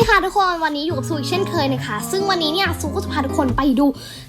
ดีค่ะทุกคนวันนี้อยู่กับซูอีกเช่นเคยนะคะ ซึ่งวันนี้เนี่ยซูก็จะพาทุกคนไปดู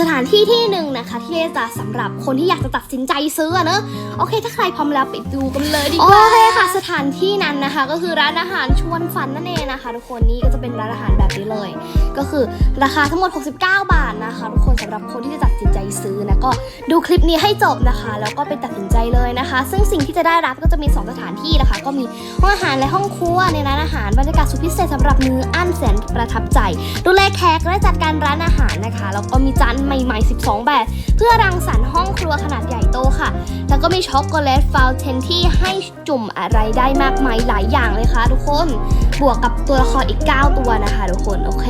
สถานที่ที่หนึ่งนะคะ ที่จะสำหรับคนที่อยากจะตัดสินใจซื้ออะเนอะโอเค ถ้าใครพร้อมแล้วไปดูกันเลยดีกว่าโอเคค่ะ สถานที่นั้นนะคะ ก็คือร้านอาหารชวนฝันนั่นเองนะคะ ทุกคนนี่ก็จะเป็นร้านอาหารแบบนี้เลย ก็คือราคาทั้งหมด 69 บาทนะคะ ทุกคนสำหรับคนที่จะตัดสินใจซื้อนะก็ดูคลิปนี้ให้จบนะคะ แล้วก็ไปตัดสินใจเลยนะคะ ซึ่งสิ่งที่จะได้รับก็จะมี 2 สถานที่นะคะ ก็มีห้องอาหารและห้องครัวในร้านอาหารบรรยากาศสุดพิเศษสำหรับมื้ออั้นแสนประทับใจ ดูแลแขกและจัดการร้านอาหารนะคะ แล้วก็มีจานใหม่ ๆ 12 แบบ เพื่อรังสรรค์ห้องครัวขนาดใหญ่โตค่ะ แล้วก็มีช็อกโกแลตฟาวเทนที่ให้จุ่มอะไรได้มากมายหลายอย่างเลยค่ะทุกคน บวกกับตัวละครอีก 9 ตัวนะคะทุกคน โอเค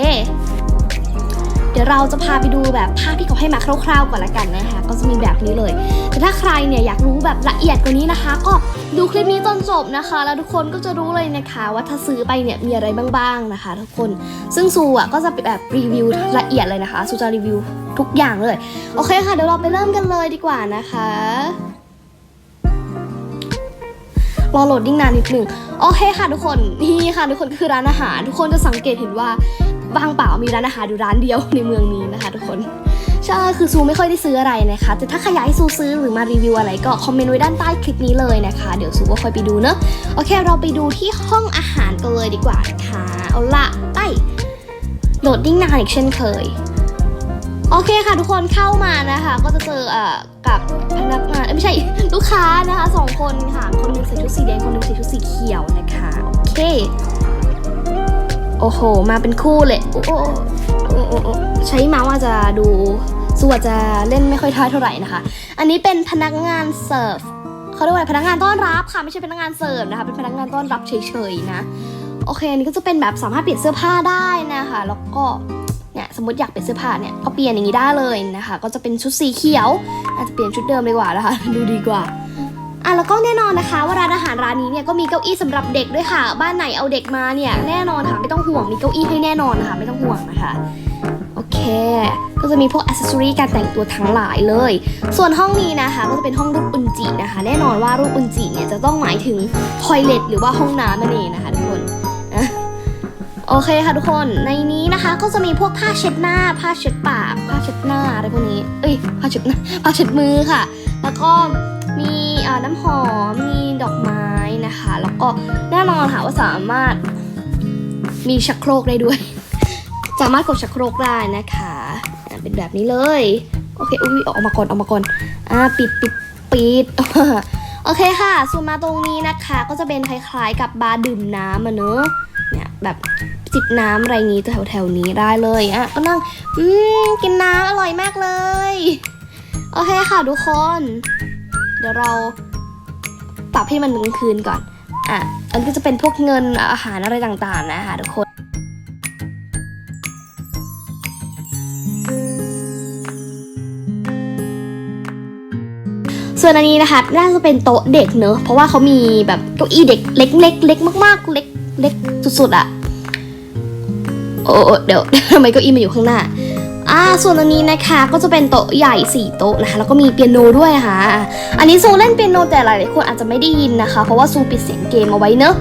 เดี๋ยวเราจะพาไปดูแบบภาพที่เขาให้มาคร่าวๆก่อนละกันนะคะ ก็จะมีแบบนี้เลย แต่ถ้าใครเนี่ยอยากรู้แบบละเอียดกว่านี้นะคะ ก็ดูคลิปนี้จนจบนะคะ แล้วทุกคนก็จะรู้เลยนะคะ ว่าถ้าซื้อไปเนี่ยมีอะไรบ้างๆนะคะ ทุกคน ซึ่งซูอะก็จะแบบรีวิวละเอียดเลยนะคะซูจะรีวิวทุกอย่างเลย โอเคค่ะ เดี๋ยวเราไปเริ่มกันเลยดีกว่านะคะรอโหลดดิ้งนานนิดหนึ่งโอเคค่ะทุกคน นี่ค่ะทุกคนคือร้านอาหาร ทุกคนจะสังเกตเห็นว่าบางป มีร้านอาหารอยู่ร้านเดียวในเมืองนี้นะคะ ทุกคนใช่คือซูไม่ค่อยได้ซื้ออะไรนะคะ แต่ถ้าใครอยากให้ซูซื้อหรือมารีวิวอะไรก็คอมเมนต์ไว้ด้านใต้คลิปนี้เลยนะคะ เดี๋ยวซูก็ค่อยไปดูเนอะโอเค เราไปดูที่ห้องอาหารกันเลยดีกว่าค่ะเอาละไปโหลดดิ้งนานอีกเช่นเคยโอเคค่ะทุกคนเข้ามานะคะ ก็จะเจอเอ่อกับพนักงานไม่ใช่ลูกค้านะคะสองคนค่ะ คนหนึงใส่ชุดสีแดงคนหนึงใส่ชุดสีเขียวนะคะ โอเค โอ้โห มาเป็นคู่เลยโอ้โอ้โอ้โอ้โอ้ใช้เมาส์อาจจะดูส่วนจะเล่นไม่ค่อยท่าเท่าไหร่นะคะ อันนี้เป็นพนักงานเสิร์ฟเขาเรียกว่าอะไรพนักงานต้อนรับค่ะ ไม่ใช่พนักงานเสิร์ฟนะคะ เป็นพนักงานต้อนรับเฉยๆนะ โอเค อันนี้ก็จะเป็นแบบสามารถเปลี่ยนเสื้อผ้าได้นะคะ แล้วก็เนี่ยสมมติอยากเปลี่ยนเสื้อผ้าเนี่ยก็เปลี่ยนอย่างนี้ได้เลยนะคะ ก็จะเป็นชุดสีเขียว อาจจะเปลี่ยนชุดเดิมดีกว่านะคะ ดูดีกว่า อะแล้วก็แน่นอนนะคะว่าร้านอาหารร้านนี้เนี่ยก็มีเก้าอี้สำหรับเด็กด้วยค่ะ บ้านไหนเอาเด็กมาเนี่ยแน่นอนค่ะไม่ต้องห่วงมีเก้าอี้ให้แน่นอนนะคะไม่ต้องห่วงนะคะโอเค ก็จะมีพวกอ c เซสซอรีการแต่งตัวทั้งหลายเลย ส่วนห้องนี้นะคะ ก็จะเป็นห้องรูปอุนจินะคะ แน่นอนว่ารูปอุนจิเนี่ยจะต้องหมายถึงทอยเลทหรือว่าห้องน้ำนั่นเองนะคะทุกคนโอเคค่ะทุกคนในนี้นะคะก็จะมีพวกผ้าเช็ดหน้า ผ้าเช็ดปากผ้าเช็ดหน้าอะไรพวกนี้ เอ้ยผ้าเช็ดหน้าผ้าเช็ดมือค่ะ แล้วก็ มีน้ำหอม มีดอกไม้นะคะ แล้วก็แน่นอนค่ะว่าสามารถมีชักโครกได้ด้วย สามารถกดชักโครกได้นะคะเป็นแบบนี้เลย โอเค อุ้ยออกมาก่อนออกมาก่อนอ่าปิดปิดปิดโอเคค่ะ ส่วนมาตรงนี้นะคะ ก็จะเป็นคล้ายๆกับบาร์ดื่มน้ำอะเนอะเนี่ยแบบจิบน้ำอะไรนี้แถวแถวๆนี้ได้เลยอะก็นั่งอืมกินน้ำอร่อยมากเลย โอเคค่ะทุกคน ดี๋ยวเราปรับให้มันกลางคืนก่อน อะ อันก็จะเป็นพวกเงินอาหารอะไรต่างๆนะคะทุกคน ส่วนอันนี้นะคะน่าจะเป็นโต๊ะเด็กเนอะเพราะว่าเขามีแบบเก้าอี้เด็กเล็กเล็กเล็กมากๆเล็กเล็กสุดๆอะโอ้เดี๋ยวทำไมเก้าอี้มันอยู่ข้างหน้า อ่าส่วนอันนี้นะคะก็จะเป็นโต๊ะใหญ่สี่โต๊ะนะคะแล้วก็มีเปียโนด้วยค่ะ อันนี้ซูเล่นเปียโนแต่หลายๆคนอาจจะไม่ได้ยินนะคะ เพราะว่าซูปิดเสียงเกมเอาไว้เนอะ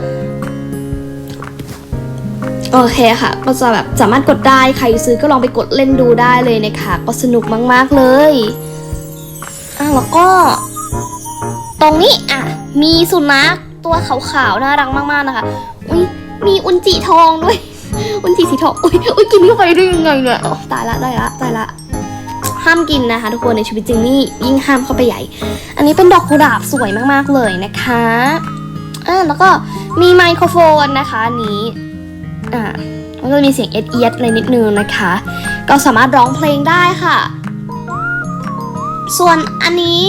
โอเคค่ะ ก็จะแบบสามารถกดได้ใครซื้อก็ลองไปกดเล่นดูได้เลยนะคะก็สนุกมากๆเลยอะแล้วก็ ตรงนี้อะมีสุนัขตัวขาวๆน่ารักมากๆนะคะอุ้ยมีอุนจิทองด้วย อุนจิสีทองอุ้ยอุ้ยกินเข้าไปได้ยังไงเนี่ยโอ้ตายละได้ละตายละห้ามกินนะคะ ทุกคนในชีวิตจริงนี่ยิ่งห้ามเข้าไปใหญ่ อันนี้เป็นดอกกุหลาบสวยมากๆเลยนะคะอ่าแล้วก็มีไมโครโฟนนะคะอันนี้อ่าแล้วก็มีเสียงเอ็ดเอียดอะไรนิดนึงนะคะ ก็สามารถร้องเพลงได้ค่ะ ส่วนอันนี้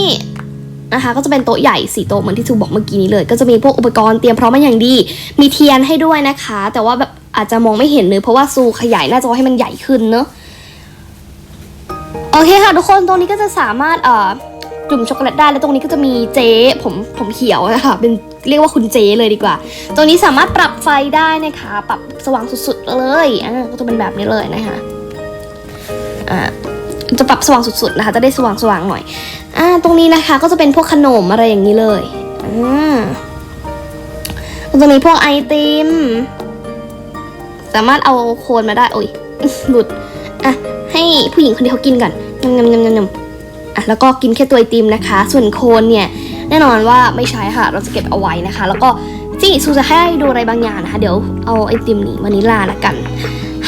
นะคะก็จะเป็นโต๊ะใหญ่สี่โต๊ะเหมือนที่ซูบอกเมื่อกี้นี้เลย ก็จะมีพวกอุปกรณ์เตรียมพร้อมมาอย่างดี มีเทียนให้ด้วยนะคะ แต่ว่าแบบ อาจจะมองไม่เห็นเลยเพราะว่าซูขยายหน้าจอให้มันใหญ่ขึ้นเนอะโอเคค่ะทุกคนตรงนี้ก็จะสามารถเอ่อจุ่มช็อกโกแลตได้แล้วตรงนี้ก็จะมีเจ๊ผมผมเขียวนะคะเป็นเรียกว่าคุณเจ๊เลยดีกว่า ตรงนี้สามารถปรับไฟได้นะคะ ปรับสว่างสุดๆเลยอ่าก็จะเป็นแบบนี้เลยนะคะอ่าจะปรับสว่างสุดๆนะคะ จะได้สว่างๆหน่อยอ่าตรงนี้นะคะก็จะเป็นพวกขนมอะไรอย่างนี้เลยอ่าก็จะมีพวกไอติม สามารถเอาโคนมาได้โอ้ยหลุดอะให้ผู้หญิงคนนี้เขากินก่อนยำยำยำยำยำอะแล้วก็กินแค่ตัวไอติมนะคะ ส่วนโคนเนี่ยแน่นอนว่าไม่ใช้ค่ะ เราจะเก็บเอาไว้นะคะ แล้วก็จี้ซูจะให้ดูอะไรบางอย่างนะคะ เดี๋ยวเอาไอติมนี้วานิลลาละกัน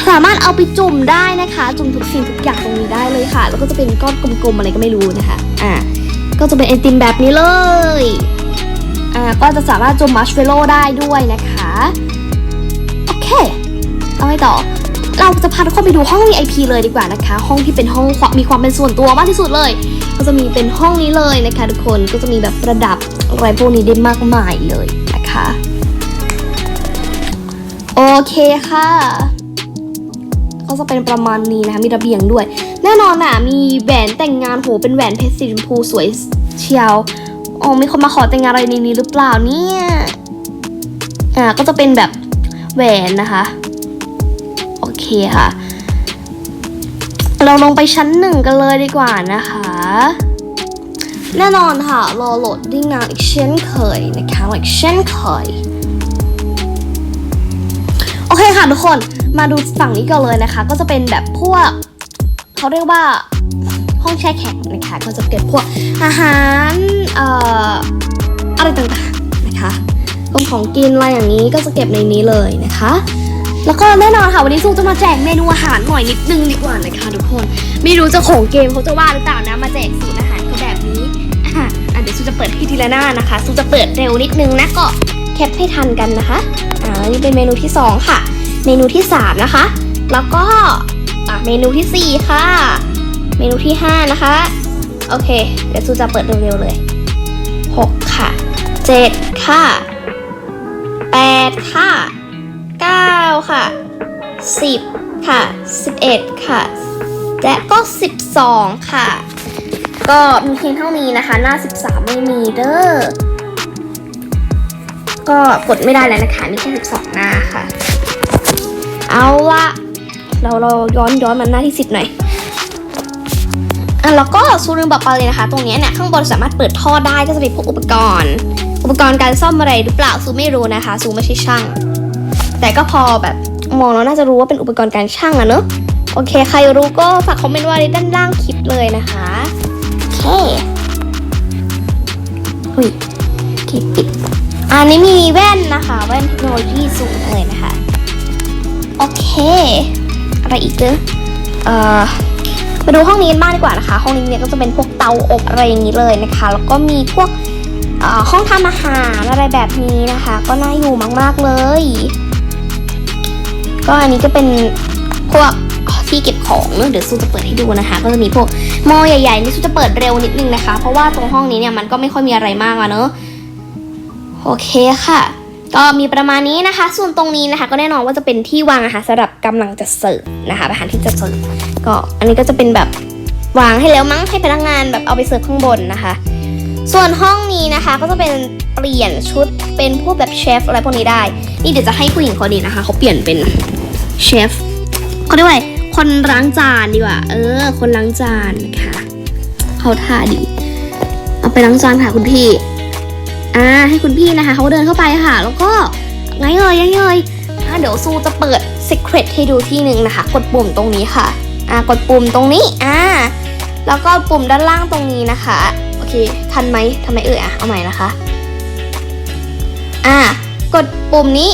สามารถเอาไปจุ่มได้นะคะ จุ่มทุกสิ่งทุกอย่างตรงนี้ได้เลยค่ะ แล้วก็จะเป็นก้อนกลมๆอะไรก็ไม่รู้นะคะ อ่าก็จะเป็นไอติมแบบนี้เลยอ่าก็จะสามารถจุ่มมัชเฟลโล่ได้ด้วยนะคะ โอเค เอาไปต่อ เราจะพาทุกคนไปดูห้อง VIP เลยดีกว่านะคะ ห้องที่เป็นห้องมีความเป็นส่วนตัวมากที่สุดเลย ก็จะมีเป็นห้องนี้เลยนะคะ ทุกคนก็จะมีแบบประดับอะไรพวกนี้ได้มากมายเลยนะคะโอเคค่ะก็จะเป็นประมาณนี้นะคะมีระเบียงด้วย แน่นอนอะมีแหวนแต่งงานโหเป็นแหวนเพชรสีชมพูสวยเชียวอ๋อมีคนมาขอแต่งงานอะไรในนี้หรือเปล่าเนี่ยอ่าก็จะเป็นแบบแหวนนะคะ เคค่ะ เราลงไปชั้นหนึ่งกันเลยดีกว่านะคะ แน่นอนค่ะ รอโหลดดิ้งนานอีกเช่นเคยนะคะอีกเช่นเคย โอเคค่ะทุกคนมาดูฝั่งนี้กันเลยนะคะ ก็จะเป็นแบบพวกเขาเรียกว่าห้องแช่แข็งนะคะ ก็จะเก็บพวกอาหารเอ่ออะไรต่างๆนะคะพวกของกินอะไรอย่างนี้ก็จะเก็บในนี้เลยนะคะ แล้วก็แน่นอนค่ะวันนี้ซูจะมาแจกเมนูอาหารหน่อยนิดนึงดีกว่านะคะทุกคน ไม่รู้จ้าของเกมเขาจะว่าหรือเปล่านะมาแจกสูตรอาหารก็แบบนี้อะเดี๋ยวซูจะเปิดให้ทีละหน้านะคะซูจะเปิดเร็วนิดนึงนะก็แคปให้ทันกันนะคะอ่านี่เป็นเมนูที่สองค่ะ เมนูที่ 3 นะคะ แล้วก็อะเมนูทีสี่ 4 ค่ะ เมนูที่ 5 นะคะ โอเค เดี๋ยวซูจะเปิดเร็วๆเลย 6 ค่ะ 7 ค่ะ 8 ค่ะ 9 ค่ะ 10 ค่ะ 11 ค่ะ และก็ 12 ค่ะ ก็มีเพียงเท่านี้นะคะ หน้า 13 ไม่มีเด้อ ก็กดไม่ได้แล้วนะคะ มีแค่ 12 หน้าค่ะ เอาละเราเราย้อนย้อนมาหน้าที่สิบหน่อยอะแล้วก็ซูลืมบอกไปเลยนะคะ ตรงนี้เนี่ยข้างบนสามารถเปิดท่อได้ก็จะเป็นพวกอุปกรณ์ อุปกรณ์การซ่อมอะไรหรือเปล่าซูไม่รู้นะคะซูไม่ใช่ช่าง แต่ก็พอแบบมองแล้วน่าจะรู้ว่าเป็นอุปกรณ์การช่างอะเนอะโอเค ใครรู้ก็ฝากคอมเมนต์ไว้ด้านล่างคลิปเลยนะคะโอเคอุ้ยคลิปปิดอันนี้มีแว่นนะคะ แว่นเทคโนโลยีสูงเลยนะคะ โอเค อะไรอีกเนอะเอ่อมาดูห้องนี้กันบ้างดีกว่านะคะ ห้องนี้เนี่ยก็จะเป็นพวกเตาอบอะไรอย่างนี้เลยนะคะ แล้วก็มีพวกห้องทำอาหารอะไรแบบนี้นะคะ ก็น่าอยู่มาก ๆ เลย ก็อันนี้ก็เป็นพวกที่เก็บของเนอะเดี๋ยวซูจะเปิดให้ดูนะคะ ก็จะมีพวกหม้อใหญ่ๆนี่ซูจะเปิดเร็วนิดนึงนะคะ เพราะว่าตรงห้องนี้เนี่ยมันก็ไม่ค่อยมีอะไรมากอะเนอะโอเคค่ะ ก็มีประมาณนี้นะคะ ส่วนตรงนี้นะคะ ก็แน่นอนว่าจะเป็นที่วางอาหารสำหรับกำลังจะเสิร์ฟนะคะอาหารที่จะเสิร์ฟก็อันนี้ก็จะเป็นแบบวางให้แล้วมั้งให้พนักงานแบบเอาไปเสิร์ฟข้างบนนะคะ ส่วนห้องนี้นะคะก็จะเป็นเปลี่ยนชุดเป็นพวกแบบเชฟอะไรพวกนี้ได้ นี่เดี๋ยวจะให้ผู้หญิงคนนี้นะคะเขาเปลี่ยนเป็น เชฟเขาเรียกว่าอะไรคนล้างจานดีกว่า เออ คนล้างจานนะคะเขาท่าดี เอาไปล้างจานค่ะคุณพี่ อ่า ให้คุณพี่นะคะเขาเดินเข้าไปค่ะ แล้วก็ไงเอ่ยไงเอ่ยอ่าเดี๋ยวซูจะเปิด Secret ให้ดูที่หนึ่งนะคะ กดปุ่มตรงนี้ค่ะ อ่ากดปุ่มตรงนี้ อ่า แล้วก็ปุ่มด้านล่างตรงนี้นะคะ โอเค ทันไหมทำไมเอ่ยอะ เอาใหม่นะคะ อ่า กดปุ่มนี้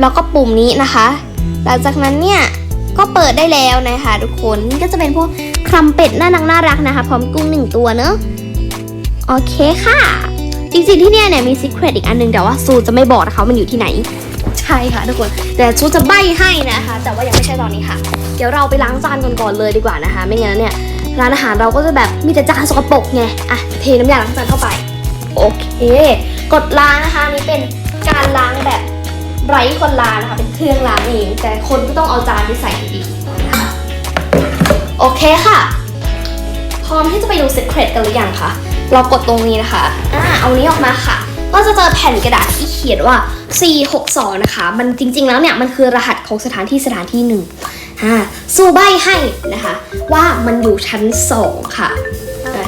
แล้วก็ปุ่มนี้นะคะ หลังจากนั้นเนี่ยก็เปิดได้แล้วนะคะทุกคนนี่ก็จะเป็นพวกครัมเป็ดน่ารักน่ารักนะคะ พร้อมกุ้งหนึ่งตัวเนอะโอเคค่ะ จริงๆที่เนี่ยเนี่ยมีซีเครตอีกอันหนึงแต่ว่าซูจะไม่บอกนะคะมันอยู่ที่ไหน ใช่ค่ะทุกคน แต่ซูจะใบให้นะคะ แต่ว่ายังไม่ใช่ตอนนี้ค่ะ เดี๋ยวเราไปล้างจานก่อนก่อนเลยดีกว่านะคะ ไม่งั้นเนี่ยร้านอาหารเราก็จะแบบมีแต่จานสกปรกไงอะเทน้ำยาล้างจานเข้าไป โอเค กดล้างนะคะนี่เป็นการล้างแบบ ไร้คนล้างนะคะเป็นเครื่องล้างเองแต่คนก็ต้องเอาจานไปใส่อยู่ดีนะคะโอเคค่ะ พร้อมที่จะไปดู Secret กันหรือยังคะเรากดตรงนี้นะคะอ่าเอานี้ออกมาค่ะ ก็จะเจอแผ่นกระดาษที่เขียนว่า 462 นะคะ มันจริง ๆ แล้วเนี่ยมันคือรหัสของสถานที่สถานที่หนึ่งอ่าสู้ใบให้นะคะ ว่ามันอยู่ชั้น 2 ค่ะ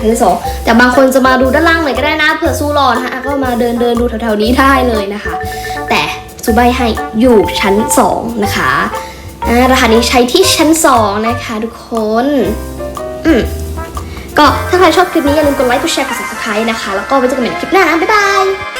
ชั้นสองแต่บางคนจะมาดูด้านล่างหน่อยก็ได้นะเผื่อสู้รอนะคะก็มาเดินเดินดูแถวๆนี้ได้เลยนะคะ ซูบายให้อยู่ชั้น 2 นะคะรหัสนี้ใช้ที่ชั้น 2 นะคะทุกคน อืมก็ถ้าใครชอบคลิปนี้อย่าลืมกดไลค์ กดแชร์ กด subscribe นะคะ แล้วก็ไว้เจอกันใหม่ในคลิปหน้านะบ๊ายบาย